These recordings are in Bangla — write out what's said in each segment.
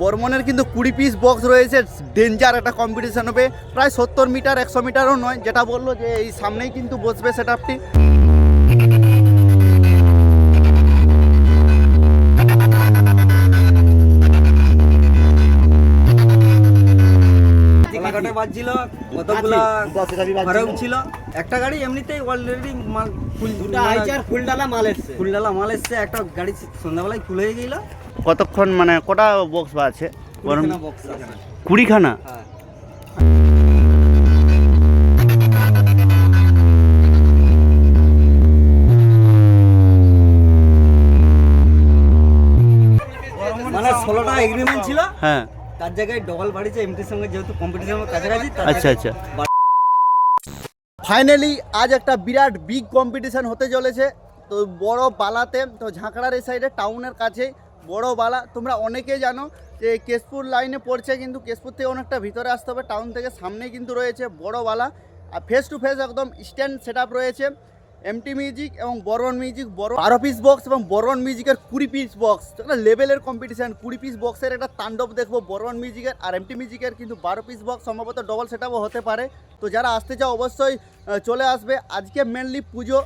বর্মনের কিন্তু কুড়ি পিস বক্স রয়েছে ডেঞ্জার একটা কম্পিটিশন হবে। প্রায় সত্তর মিটার একশো মিটারও নয় যেটা বলল যে এই সামনেই কিন্তু বসবে সেট আপটি বাজছিল কতগুলা খরচ ছিল। একটা গাড়ি এমনিতেই অলরেডি মাল ফুল দুটা আইছে আর মাল এসছে। ফুলডালা মাল এসছে একটা গাড়ি সন্ধ্যাবেলায় খুলে গেল। কতক্ষণ মানে কটা বক্স বা আছে? কুড়িখানা বক্স আছে। কুড়িখানা? হ্যাঁ। মানে ষোলোটা এগ্রিমেন্ট ছিল। হ্যাঁ। তার জায়গায় ডবল বাড়িছে এমটির সঙ্গে যেহেতু কম্পিটিশন কাছাকাছি তার আচ্ছা আচ্ছা। ফাইনালি আজ একটা বিরাট বিগ কম্পিটিশন হতে চলেছে। তো বড় বালাতে তো ঝাঁকড়ার এই সাইডে টাউনের কাছে বড় বালা। তোমরা অনেকেই জানো যে কেশপুর লাইনে পড়ছে কিন্তু কেশপুর থেকে অনেকটা ভিতরে আসতে হবে। টাউন থেকে সামনে কিন্তু রয়েছে বড় বালা। আর ফেস টু ফেস একদম স্ট্যান্ড সেট রয়েছে। এমটি মিউজিক এবং বরন মিউজিক বড় বারো পিস বক্স এবং বরন মিউজিকের কুড়ি পিস বক্স একটা লেভেলের কম্পিটিশান কুড়ি পিস বক্সের একটা তাণ্ডব দেখব বরন মিউজিকের আর এমটি মিউজিকের কিন্তু বারো পিস বক্স সম্ভবত ডবল সেটআপও হতে পারে। তো যারা আসতে চাও অবশ্যই চলে আসবে। আজকে মেনলি পুজো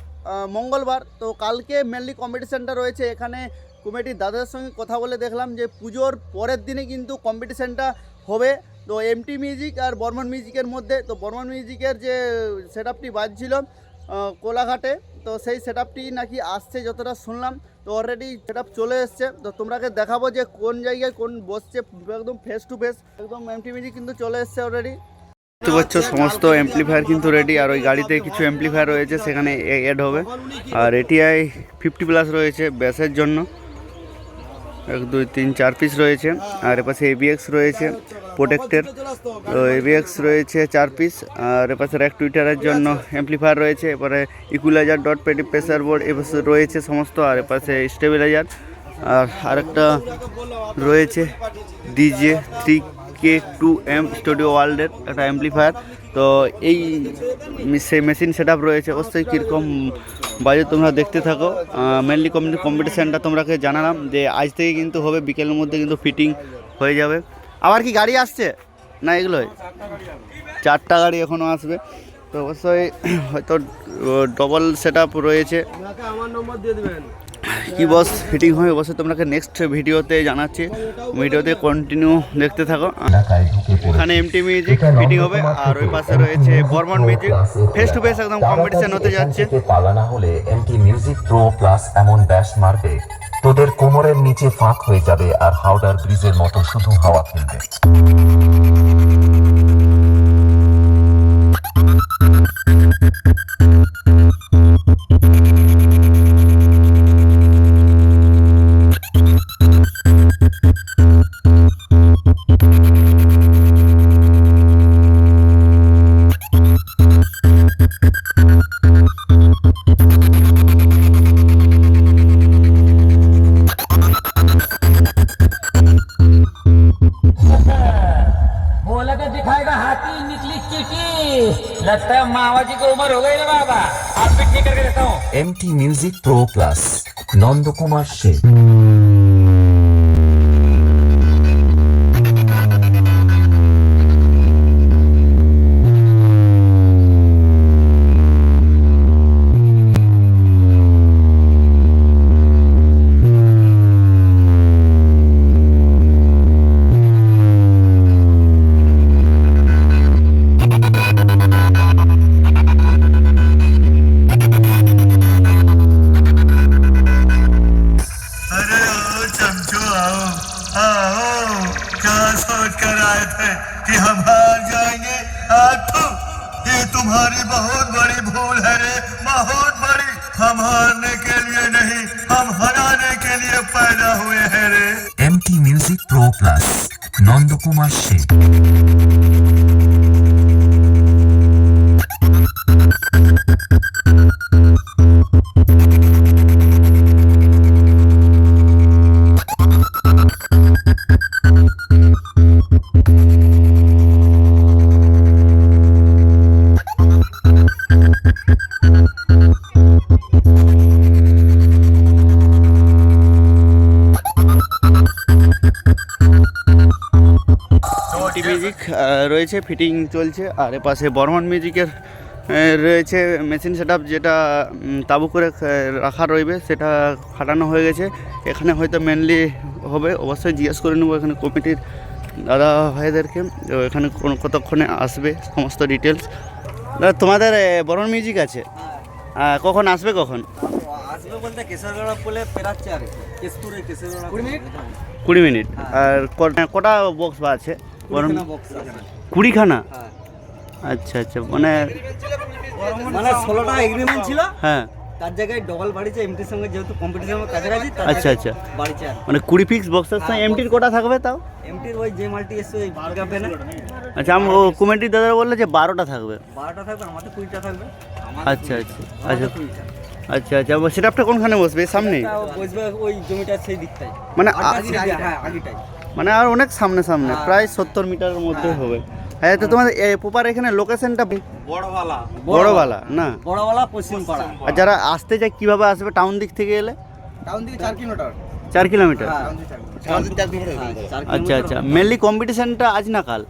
মঙ্গলবার। তো কালকে মেনলি কম্পিটিশানটা রয়েছে। এখানে কমিটির দাদাদের সঙ্গে কথা বলে দেখলাম যে পুজোর পরের দিনে কিন্তু কম্পিটিশানটা হবে। তো এমটি মিউজিক আর বর্মন মিউজিকের মধ্যে, তো বর্মন মিউজিকের যে সেট আপটি বাজছিল কোলাঘাটে, তো সেই সেট আপটি নাকি আসছে যতটা শুনলাম, তো অলরেডি সেট আপ চলে এসছে। তো তোমরাকে দেখাবো যে কোন জায়গায় কোন বসছে, একদম ফেস টু ফেস একদম এমটি মিউজিক কিন্তু চলে এসছে অলরেডি দেখতে পাচ্ছ, সমস্ত এমপ্লিফায়ার কিন্তু রেডি আর ওই গাড়িতে কিছু এমপ্লিফায়ার রয়েছে, সেখানে অ্যাড হবে। আর এটিআই ফিফটি প্লাস রয়েছে ব্যাসের জন্য। এক, দুই, তিন, চার পিস রয়েছে। আর এপাশে এবিএক্স রয়েছে প্রোটেক্টের তো এবিএক্স রয়েছে চার পিস আর এপাশে এক টুইটারের জন্য এমপ্লিফায়ার রয়েছে এবারে ইকুলাইজার ডট পেটি প্রেসার বোর্ড এপাশে রয়েছে সমস্ত, আর এপাশে স্টেবিলাইজার আর আরেকটা রয়েছে DJ three K two M studio ওয়ার্ল্ডের একটা অ্যাম্পলিফায়ার তো এই, সেই মেশিন সেট রয়েছে, অবশ্যই কীরকম বাজে তোমরা দেখতে থাকো। মেনলি কম্পিটিশানটা তোমরাকে জানালাম যে আজ থেকে কিন্তু হবে, বিকেলের মধ্যে কিন্তু ফিটিং হয়ে যাবে। আবার কি গাড়ি আসছে? না এগুলোই? চারটা গাড়ি এখনও আসবে। তো অবশ্যই হয়তো ডবল সেট রয়েছে। কি বস ফিটিং হয় অবশ্যই তোমাকে নেক্সট ভিডিওতে জানাচ্ছি। ভিডিওতে কন্টিনিউ দেখতে থাকো। এখানে এমটি মিউজিক ফিটিং হবে, আর ওই পাশে রয়েছে Barman music face to face একদম কম্পিটিশন হতে যাচ্ছে। পালানা হলে এমটি মিউজিক প্রো প্লাস এমন ব্যাস মারবে তোদের কোমরের নিচে ফাঁক হয়ে যাবে আর হাওড়ার ব্রিজের মতো শুধু হাওয়া খেলবে। MT music pro plus Nandkumar Sheikh आओ चमचू आओ आओ क्या सोच कर आए थे कि हम हार जाएँगे आठू ये तुम्हारी बहुत बड़ी भूल है रे बहुत बड़ी हम हारने के लिए नहीं हम हराने के लिए पैदा हुए हैं रे M T music pro plus Nand Kumar Singh music রয়েছে ফিটিং চলছে আর এপাশে বর্মন মিউজিকের রয়েছে মেশিন সেট যেটা তাবু করে রাখা রইবে সেটা খাটানো হয়ে গেছে। এখানে হয়তো মেনলি হবে অবশ্যই জিজ্ঞেস করে নেব এখানে কমিটির দাদা ভাইদেরকে এখানে কোন- কতক্ষণে আসবে সমস্ত ডিটেলস দাদা তোমাদের বর্মন মিউজিক আছে? কখন আসবে কখন? আসবে বলতে কেশরগড়া বলে পেরাচ্ছে আর কুড়ি মিনিট? কুড়ি মিনিট। আর কটা বক্স বা আছে? কুড়িখানা হ্যাঁ। আচ্ছা আচ্ছা মানে মানে ষোলোটা এগ্রিমেন্ট ছিল। হ্যাঁ। তার জায়গায় ডবল বাড়িছে এমটির সঙ্গে যেহেতু কম্পিটিশনের কাছাকাছি আচ্ছা, আচ্ছা। বাড়িছে মানে কুড়ি পিক্স বক্সের সঙ্গে এমটির কটা থাকবে তাও? এমটির ওই যে মালটি এসে ওই পিকআপে না আচ্ছা আমি ও কমিটির দাদা বললে যে বারোটা থাকবে। বারোটা থাকবে আমাদের কুড়িটা থাকবে। আচ্ছা আচ্ছা আচ্ছা। আচ্ছা আচ্ছা সেটা আপনি কোনখানে বসবে? সামনে বসবে ওই জমিটার সেই দিকটাই মানে হ্যাঁ আগেটাই। মানে আর অনেক সামনে সামনে হ্যাঁ। প্রায় সত্তর মিটারের মধ্যে হবে। হ্যাঁ তো তোমাদের পোপার এখানে লোকেশনটা বড়বালা। বড়বালা না? বড়বালা পশ্চিমপাড়া। আর যারা আসতে চায় কীভাবে আসবে? টাউন দিক থেকে এলে? টাউন থেকে চার কিলোমিটার। চার কিলোমিটার? হ্যাঁ চার কিলোমিটার। হ্যাঁ, আচ্ছা আচ্ছা। মেনলি কম্পিটিশনটা আজ না কাল?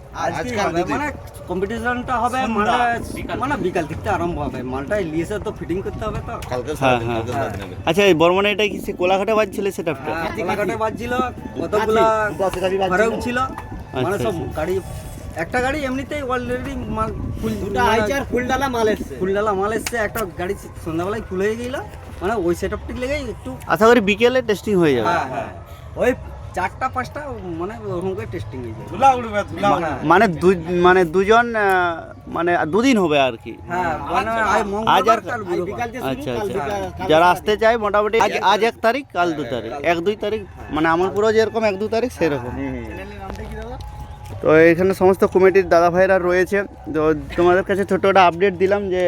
হবে, মানে কম্পিটিশনটা হবে মালটা মানে বিকাল থেকে আরম্ভ হবে। মালটা লিয়েছে তো ফিটিং করতে হবে তো। হ্যাঁ হ্যাঁ আচ্ছা এই বর্মনে এটা কি সে কোলাঘাটে বাজছিল সেটা হ্যাঁ, কোলাঘাটে বাজছিল কতগুলা ঘরেও ছিল মানে আচ্ছা, সব গাড়ি একটা গাড়ি এমনিতেই অলরেডি মাল ফুল দুটো আইচার ফুলডালা মাল এসছে। ফুলডালা মাল এসছে একটা গাড়ি সন্ধ্যাবেলায় ফুল হয়ে গেল মানে ওই সেট আপটি লেগেই একটু আশা করি বিকেলে টেস্টিং হয়ে যাবে। হ্যাঁ হ্যাঁ। ওই চারটা পাঁচটা মানে ওরকম করে টেস্টিং হয়ে যায়। ধুলা উড়বে ধুলা হ্যাঁ। মানে দু মানে দুজন মানে দুদিন হবে আর কি। হ্যাঁ মানে আজ আজ আর থেকে আচ্ছা আচ্ছা। যারা আসতে চায় মোটামুটি আজ আজ এক তারিখ কাল দু তারিখ। এক দুই তারিখ মানে আমার পুরো যেরকম এক দু তারিখ সেরকম। তো এখানে সমস্ত কমিটির দাদা ভাইরা রয়েছে। তো তোমাদের কাছে ছোটো একটা আপডেট দিলাম যে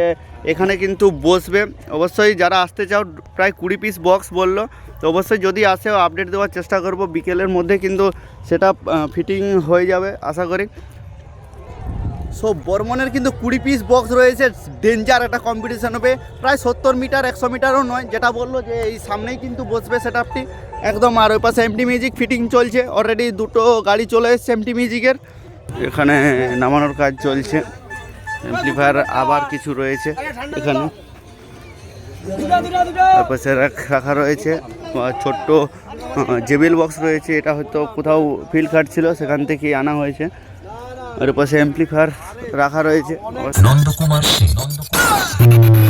এখানে কিন্তু বসবে। অবশ্যই যারা আসতে চাও, প্রায় কুড়ি পিস বক্স বলল। তো অবশ্যই যদি আসে আপডেট দেওয়ার চেষ্টা করব। বিকেলের মধ্যে কিন্তু সেটা ফিটিং হয়ে যাবে, আশা করি। সো বর্মনের কিন্তু কুড়ি পিস বক্স রয়েছে। ডেঞ্জার একটা কম্পিটিশন হবে। প্রায় সত্তর মিটার একশো মিটারও নয়। যেটা বলল যে এই সামনেই কিন্তু বসবে সেট আপটি একদম, আর ওই পাশে এমটি মিউজিক ফিটিং চলছে। অলরেডি দুটো গাড়ি চলে এসছে এমটি মিউজিকের এখানে নামানোর কাজ চলছে। এমপ্লিফায়ার আবার কিছু রয়েছে এখানে। সে রাখ- রয়েছে। ছোট্ট জেবিল বক্স রয়েছে। এটা হয়তো কোথাও ফিল কাটছিল সেখান থেকে আনা হয়েছে। আর পাশে এমপ্লিফায়ার রাখা রয়েছে। নন্দকুমার নন্দকুমার